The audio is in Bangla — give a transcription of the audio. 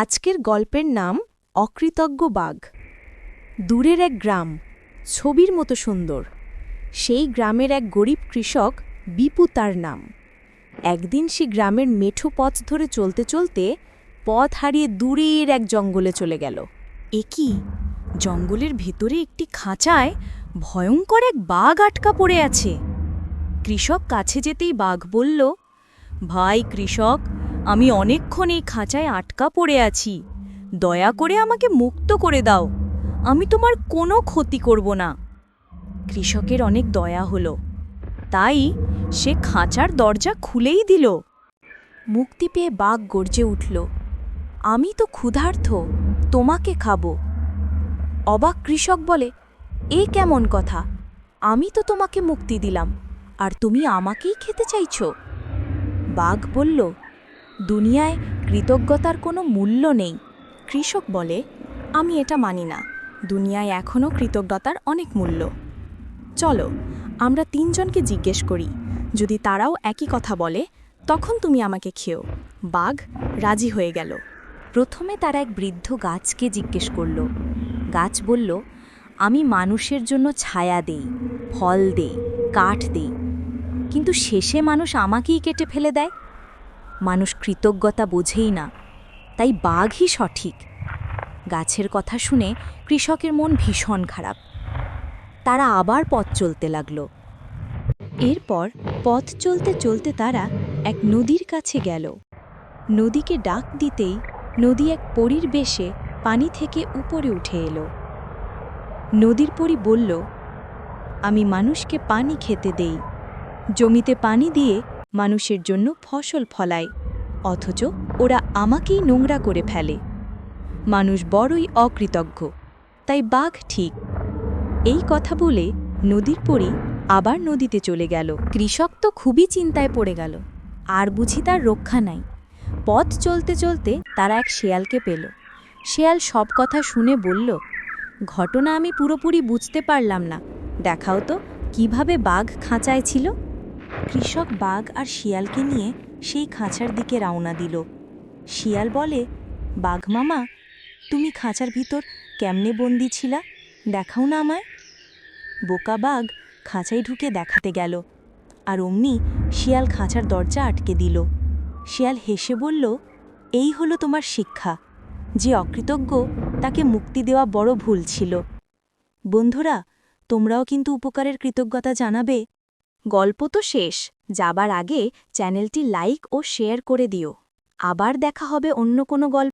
আজকের গল্পের নাম অকৃতজ্ঞ বাঘ। দূরের এক গ্রাম, ছবির মতো সুন্দর। সেই গ্রামের এক গরিব কৃষক বিপু তার নাম। একদিন সে গ্রামের মেঠো পথ ধরে চলতে চলতে পথ হারিয়ে দূরের এক জঙ্গলে চলে গেল। এ কি? জঙ্গলের ভেতরে একটি খাঁচায় ভয়ঙ্কর এক বাঘ আটকা পড়ে আছে। কৃষক কাছে যেতেই বাঘ বলল, ভাই কৃষক আমি অনেকক্ষণ এই খাঁচায় আটকা পড়ে আছি। দয়া করে আমাকে মুক্ত করে দাও। আমি তোমার কোনো ক্ষতি করব না। কৃষকের অনেক দয়া হলো। তাই সে খাঁচার দরজা খুলেই দিল। মুক্তি পেয়ে বাঘ গর্জে উঠল, আমি তো ক্ষুধার্থ তোমাকে খাব। অবাক কৃষক বলে, এ কেমন কথা? আমি তো তোমাকে মুক্তি দিলাম, আর তুমি আমাকেই খেতে চাইছো? বাঘ বলল দুনিয়ায় কৃতজ্ঞতার কোনো মূল্য নেই। কৃষক বলে, আমি এটা মানি না। দুনিয়ায় এখনও কৃতজ্ঞতার অনেক মূল্য। চলো, আমরা তিনজনকে জিজ্ঞেস করি। যদি তারাও একই কথা বলে, তখন তুমি আমাকে খেও। বাঘ রাজি হয়ে গেল। প্রথমে তারা এক বৃদ্ধ গাছকে জিজ্ঞেস করল। গাছ বলল, আমি মানুষের জন্য ছায়া দেই, ফল দেই, কাঠ দেই। কিন্তু শেষে মানুষ আমাকেই কেটে ফেলে দেয়? মানুষ কৃতজ্ঞতা বোঝেই না, তাই বাঘই সঠিক। গাছের কথা শুনে কৃষকের মন ভীষণ খারাপ। তারা আবার পথ চলতে লাগল। এরপর পথ চলতে চলতে তারা এক নদীর কাছে গেল। নদীকে ডাক দিতেই নদী এক পরীর বেশে পানি থেকে উপরে উঠে এলো। নদীর পরী বলল, আমি মানুষকে পানি খেতে দেই। জমিতে পানি দিয়ে মানুষের জন্য ফসল ফলায়, অথচ ওরা আমাকেই নোংরা করে ফেলে। মানুষ বড়ই অকৃতজ্ঞ, তাই বাঘ ঠিক। এই কথা বলে নদীর পরি আবার নদীতে চলে গেল। কৃষক তো খুবই চিন্তায় পড়ে গেল, আর বুঝি তার রক্ষা নাই। পথ চলতে চলতে তারা এক শেয়ালকে পেল। শেয়াল সব কথা শুনে বলল, ঘটনা আমি পুরোপুরি বুঝতে পারলাম না। দেখাও তো, কীভাবে বাঘ খাঁচায় ছিল? কৃষক বাঘ আর শিয়ালকে নিয়ে সেই খাঁচার দিকে রওনা দিল। শিয়াল বলে, বাঘ মামা, তুমি খাঁচার ভিতর কেমনে বন্দি ছিলা? দেখাও না আমায়। বোকা বাঘ খাঁচায় ঢুকে দেখাতে গেল আর অমনি শিয়াল খাঁচার দরজা আটকে দিল। শিয়াল হেসে বলল, এই হলো তোমার শিক্ষা। যে অকৃতজ্ঞ, তাকে মুক্তি দেওয়া বড় ভুল ছিল। বন্ধুরা, তোমরাও কিন্তু উপকারের কৃতজ্ঞতা জানাবে। গল্প তো শেষ। যাবার আগে চ্যানেলটি লাইক ও শেয়ার করে দিও। আবার দেখা হবে অন্য কোনো গল্প